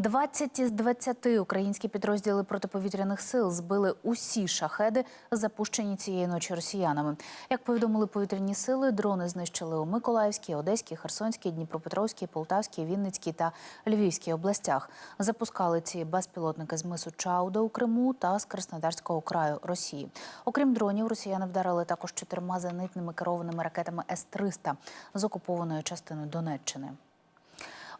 20 із 20 українські підрозділи протиповітряних сил збили усі шахеди, запущені цієї ночі росіянами. Як повідомили повітряні сили, дрони знищили у Миколаївській, Одеській, Херсонській, Дніпропетровській, Полтавській, Вінницькій та Львівській областях. Запускали ці безпілотники з мису Чауда у Криму та з Краснодарського краю Росії. Окрім дронів, росіяни вдарили також чотирма зенитними керованими ракетами С-300 з окупованої частини Донеччини.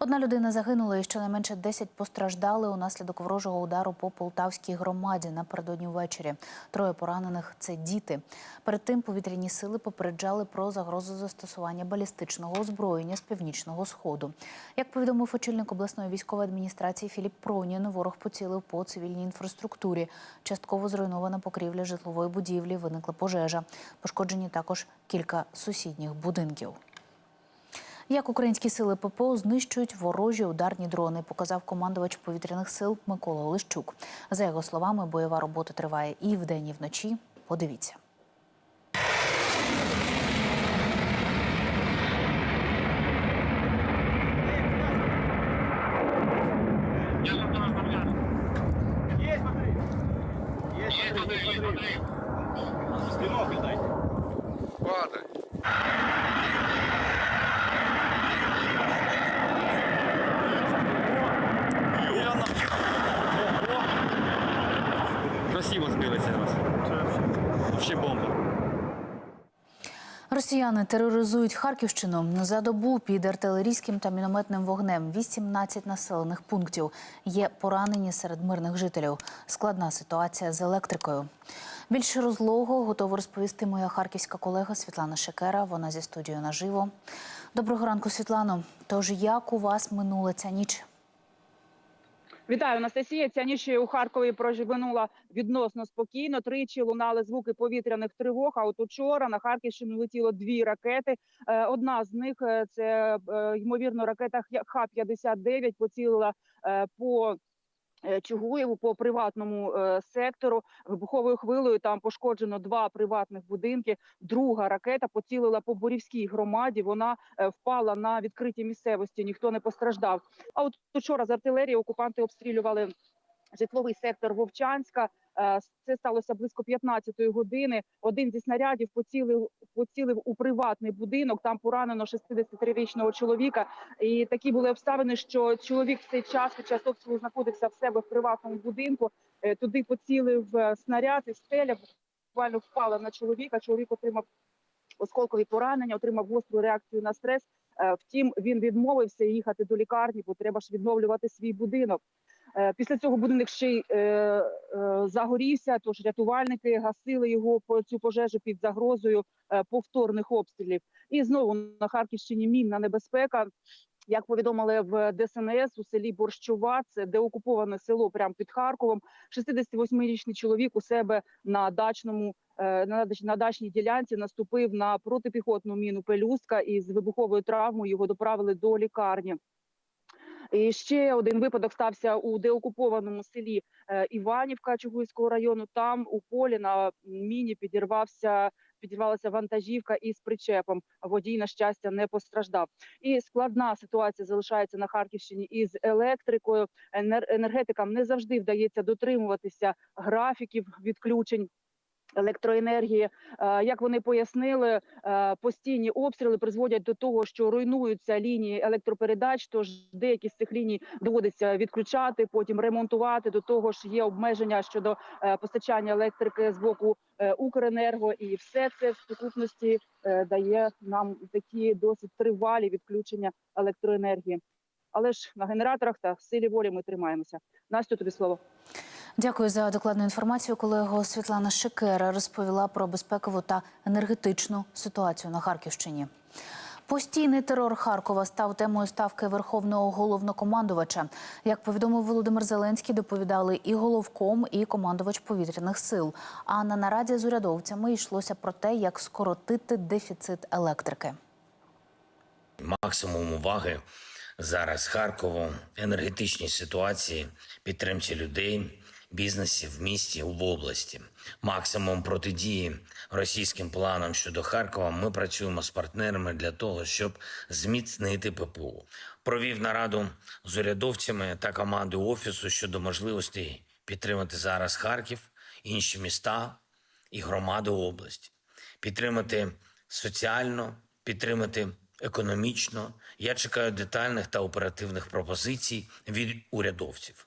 Одна людина загинула і щонайменше 10 постраждали унаслідок ворожого удару по полтавській громаді напередодні ввечері. Троє поранених це діти. Перед тим повітряні сили попереджали про загрозу застосування балістичного озброєння з північного сходу. Як повідомив очільник обласної військової адміністрації Філіп Пронін, ворог поцілив по цивільній інфраструктурі. Частково зруйнована покрівля житлової будівлі, виникла пожежа. Пошкоджені також кілька сусідніх будинків. Як українські сили ППО знищують ворожі ударні дрони, показав командувач повітряних сил Микола Олещук. За його словами, бойова робота триває і вдень, і вночі. Подивіться. Есть, Росіяни тероризують Харківщину за добу під артилерійським та мінометним вогнем. 18 населених пунктів. Є поранені серед мирних жителів. Складна ситуація з електрикою. Більше розлого готова розповісти моя харківська колега Світлана Шекера. Вона зі студією наживо. Доброго ранку, Світлано. Тож як у вас минула ця ніч? Вітаю, Анастасія. Ця ніч у Харкові проживинула відносно спокійно. Тричі лунали звуки повітряних тривог. А от учора на Харківщину летіло дві ракети. Е, Одна з них е, це е, ймовірно ракета Х-59 поцілила по Чугуєву по приватному е, сектору вибуховою хвилою там пошкоджено два приватних будинки. Друга ракета поцілила по Борівській громаді. Вона е, впала на відкритій місцевості. Ніхто не постраждав. А от учора з артилерії окупанти обстрілювали житловий сектор Вовчанська. Е, Це сталося близько 15-ї години. Один зі снарядів поцілив поцілив у приватний будинок. Там поранено 63-річного чоловіка. І такі були обставини, що чоловік в цей час під час обстрілу знаходився в себе в приватному будинку. Е, Туди поцілив е, снаряд і стеля буквально впала на чоловіка. Чоловік отримав осколкові поранення, отримав гостру реакцію на стрес. Втім, він відмовився їхати до лікарні, бо треба ж відновлювати свій будинок. Е, Після цього будинок ще й е, е, загорівся. Тож рятувальники гасили його по цю пожежу під загрозою повторних обстрілів. І знову на Харківщині мінна небезпека. Як повідомили в ДСНС у селі Борщова, це деокуповане село прямо під Харковом. 68-річний чоловік у себе на дачному на, дач- на дачній ділянці наступив на протипіхотну міну пелюстка і з вибуховою травмою його доправили до лікарні. І ще один випадок стався у деокупованому селі е, Іванівка Чугуйського району. Там у полі на міні підірвався. Підірвалася вантажівка із причепом. Водій, на щастя, не постраждав. І складна ситуація залишається на Харківщині із електрикою. Енергетикам не завжди вдається дотримуватися графіків відключень. Електроенергії, Е, як вони пояснили, е, постійні обстріли призводять до того, що руйнуються лінії електропередач. Тож деякі з цих ліній доводиться відключати, потім ремонтувати. До того ж, є обмеження щодо е, постачання електрики з боку Укренерго, і все це в сукупності дає нам такі досить тривалі відключення електроенергії. Але ж на генераторах та в силі волі ми тримаємося. Настю, тобі слово. Дякую за докладну інформацію. Колего Світлана Шекера розповіла про безпекову та енергетичну ситуацію на Харківщині. Постійний терор Харкова став темою ставки верховного головнокомандувача. Як повідомив Володимир Зеленський, доповідали і головком, і командувач повітряних сил. А на нараді з урядовцями йшлося про те, як скоротити дефіцит електрики. максимум уваги зараз Харкову, енергетичній ситуації, підтримці людей, бізнесів в місті в області. Максимум протидії російським планам щодо Харкова. Ми працюємо з партнерами для того, щоб зміцнити ППО. провів нараду з урядовцями та командою офісу щодо можливості підтримати зараз Харків, інші міста і громади області, підтримати соціально, підтримати економічно. Я чекаю детальних та оперативних пропозицій від урядовців.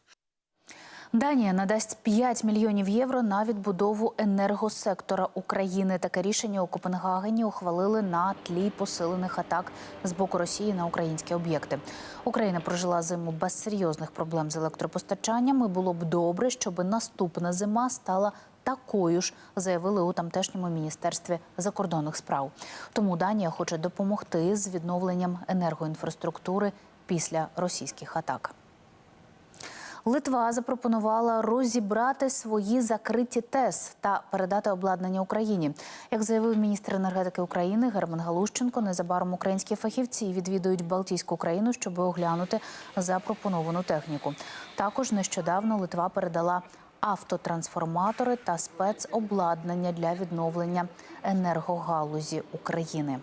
Данія надасть 5 мільйонів євро на відбудову енергосектора України. Таке рішення у Копенгагені ухвалили на тлі посилених атак з боку Росії на українські об'єкти. Україна прожила зиму без серйозних проблем з електропостачанням. і Було б добре, щоб наступна зима стала такою ж, заявили у тамтешньому міністерстві закордонних справ. Тому Данія хоче допомогти з відновленням енергоінфраструктури після російських атак. Литва запропонувала розібрати свої закриті ТЕС та передати обладнання Україні. Як заявив міністр енергетики України Герман Галущенко, незабаром українські фахівці відвідують Балтійську країну, щоб оглянути запропоновану техніку. Також нещодавно Литва передала автотрансформатори та спецобладнання для відновлення енергогалузі України.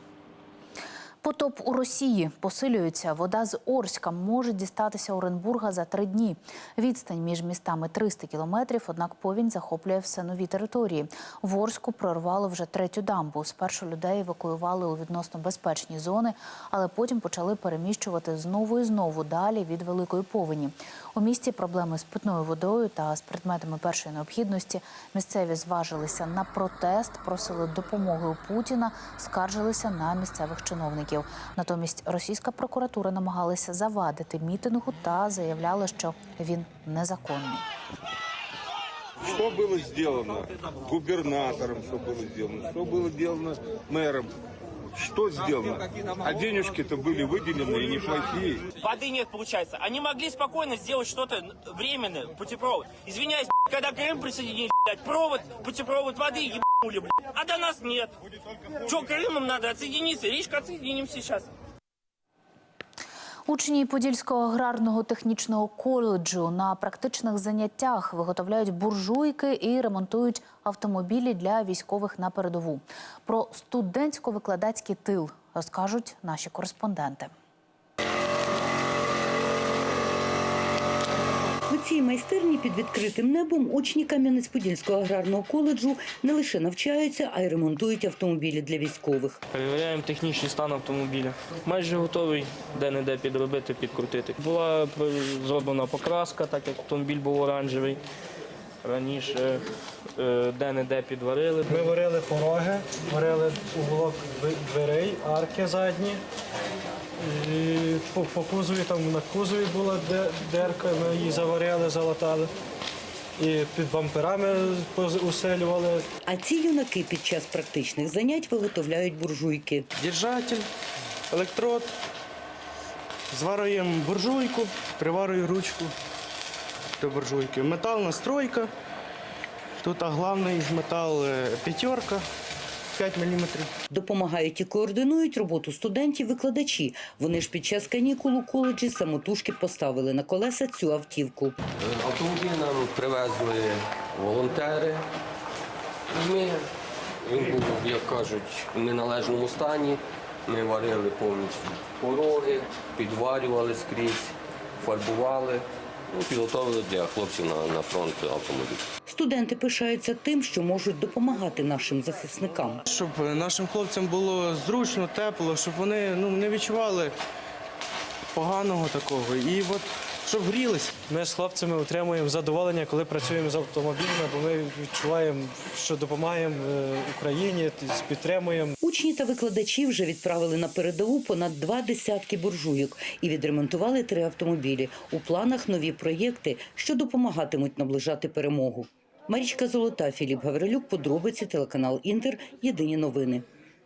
Потоп у Росії посилюється. Вода з Орська може дістатися Оренбурга за три дні. Відстань між містами 300 кілометрів, однак повінь захоплює все нові території. В Орську прорвало вже третю дамбу. Спершу людей евакуювали у відносно безпечні зони, але потім почали переміщувати знову і знову далі від великої повені. У місті проблеми з питною водою та з предметами першої необхідності. Місцеві зважилися на протест, просили допомоги у Путіна, скаржилися на місцевих чиновників Натомість російська прокуратура намагалася завадити мітингу та заявляла, що він незаконний. Что было сделано губернатором, что было сделано, что было сделано мэром, что сделано. А денежки-то были выделены и неплохие. Воды нет, получается. Они могли спокойно сделать что-то временное, путепровод. Извиняюсь, когда Крым присоединили, блядь, провод, путепровод воды ебанули, блядь. А до нас нет. Че, Крымом надо отсоединиться? Речка отсоединим сейчас. Учні Подільського аграрного технічного коледжу на практичних заняттях виготовляють буржуйки і ремонтують автомобілі для військових на передову. Про студентсько-викладацький тил розкажуть наші кореспонденти. У цій майстерні під відкритим небом учні Кам'янець-Подільського аграрного коледжу не лише навчаються, а й ремонтують автомобілі для військових. Перевіряємо технічний стан автомобіля. Майже готовий де-не-де підробити, підкрутити. Була зроблена покраска, так як автомобіль був оранжевий. Раніше е, де-не-де підварили. Ми варили пороги, варили уголок дверей, арки задні. І по, по кузові там на кузові була дерка, ми її заварили, залатали. І під бамперами усилювали. А ці юнаки під час практичних занять виготовляють буржуйки. Держатель, електрод. Зварюємо буржуйку, приварюю ручку до буржуйки. Метал настройка. Тут а головний метал е, п'ятерка 5 мм. Допомагають і координують роботу студентів-викладачі. Вони ж під час канікул у коледжі самотужки поставили на колеса цю автівку. Автомобіль нам привезли волонтери. Ми, він був, як кажуть, в неналежному стані. Ми варили повністю пороги, підварювали скрізь, фарбували, ну, підготовили для хлопців на, на фронт автомобіль. Студенти пишаються тим, що можуть допомагати нашим захисникам. Щоб нашим хлопцям було зручно, тепло, щоб вони ну, не відчували поганого такого. І от щоб грілися. Ми з хлопцями отримуємо задоволення, коли працюємо з автомобілями, бо ми відчуваємо, що допомагаємо е, Україні, підтримуємо. Учні та викладачі вже відправили на передову понад два десятки буржуйок і відремонтували три автомобілі. У планах нові проєкти, що допомагатимуть наближати перемогу. Марічка Золота, Філіп Гаврилюк, подробиці, телеканал Інтер. Єдині новини.